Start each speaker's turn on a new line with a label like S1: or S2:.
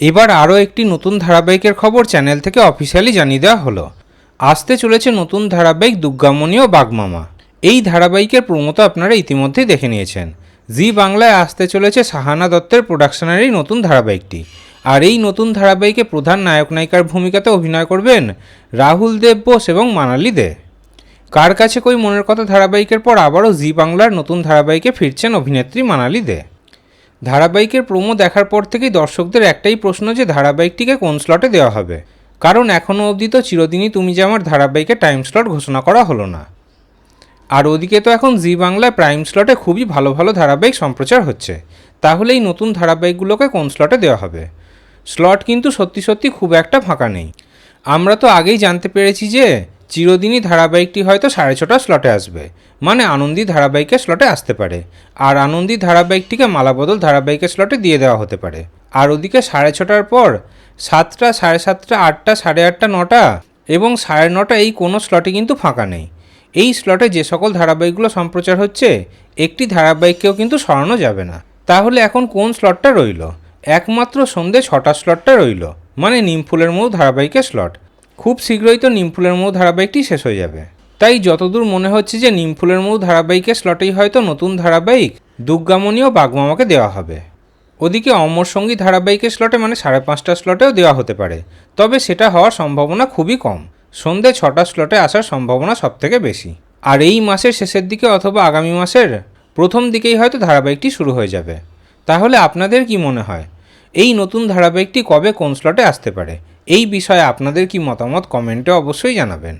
S1: এবার আরও একটি নতুন ধারাবাহিকের খবর চ্যানেল থেকে অফিসিয়ালি জানিয়ে দেওয়া হলো। আসতে চলেছে নতুন ধারাবাহিক দুর্গামণি ও বাগমামা। এই ধারাবাহিকের প্রমোতো আপনারা ইতিমধ্যেই দেখে নিয়েছেন। জি বাংলায় আসতে চলেছে সাহানা দত্তের প্রোডাকশনেরই নতুন ধারাবাহিকটি। আর এই নতুন ধারাবাহিকে প্রধান নায়ক নায়িকার ভূমিকাতে অভিনয় করবেন রাহুল দেব বোস এবং মানালি দে। কার কাছে কই মনের কথা ধারাবাহিকের পর আবারও জি বাংলার নতুন ধারাবাহিকে ফিরছেন অভিনেত্রী মানালি দে। ধারাবাহিকের প্রোমো দেখার পর থেকেই দর্শকদের একটাই প্রশ্ন যে ধারাবাহিকটিকে কোন স্লটে দেওয়া হবে। কারণ এখনও অবধি তো চিরদিনই তুমি যে আমার ধারাবাহিকে টাইম স্লট ঘোষণা করা হলো না। আর ওদিকে তো এখন জি বাংলায় প্রাইম স্লটে খুবই ভালো ভালো ধারাবাহিক সম্প্রচার হচ্ছে। তাহলে এই নতুন ধারাবাহিকগুলোকে কোন স্লটে দেওয়া হবে? স্লট কিন্তু সত্যি সত্যি খুব একটা ফাঁকা নেই। আমরা তো আগেই জানতে পেরেছি যে চিরদিনই ধারাবাহিকটি হয়তো সাড়ে ছটা স্লটে আসবে। মানে আনন্দী ধারাবাহিকের স্লটে আসতে পারে। আর আনন্দী ধারাবাহিকটিকে মালাবদল ধারাবাহিকের স্লটে দিয়ে দেওয়া হতে পারে। আর ওদিকে সাড়ে ছটার পর সাতটা, সাড়ে সাতটা, আটটা, সাড়ে আটটা, নটা এবং সাড়ে নটা এই কোনো স্লটে কিন্তু ফাঁকা নেই। এই স্লটে যে সকল ধারাবাহিকগুলো সম্প্রচার হচ্ছে, একটি ধারাবাহিককেও কিন্তু সরানো যাবে না। তাহলে এখন কোন স্লটটা রইল? একমাত্র সন্ধে ছটা স্লটটা রইল। মানে নিমফুলের মৌ ধারাবাহিকের স্লট খুব শীঘ্রই তো নিমফুলের মৌ ধারাবাহিকটি শেষ হয়ে যাবে। তাই যতদূর মনে হচ্ছে যে নিমফুলের মৌ ধারাবাহিকের স্লটেই হয়তো নতুন ধারাবাহিক দুর্গামণি ও বাগমামাকে দেওয়া হবে। ওদিকে অমর সঙ্গী ধারাবাহিকের স্লটে মানে সাড়ে পাঁচটা স্লটেও দেওয়া হতে পারে। তবে সেটা হওয়ার সম্ভাবনা খুবই কম। সন্ধে ছটা স্লটে আসার সম্ভাবনা সবথেকে বেশি। আর এই মাসের শেষের দিকে অথবা আগামী মাসের প্রথম দিকেই হয়তো ধারাবাহিকটি শুরু হয়ে যাবে। তাহলে আপনাদের কি মনে হয়? এই নতুন ধারাবাহিকটি কবে কোন স্লটে আসতে পারে? এই বিষয়ে আপনাদের কি মতামত কমেন্টে অবশ্যই জানাবেন।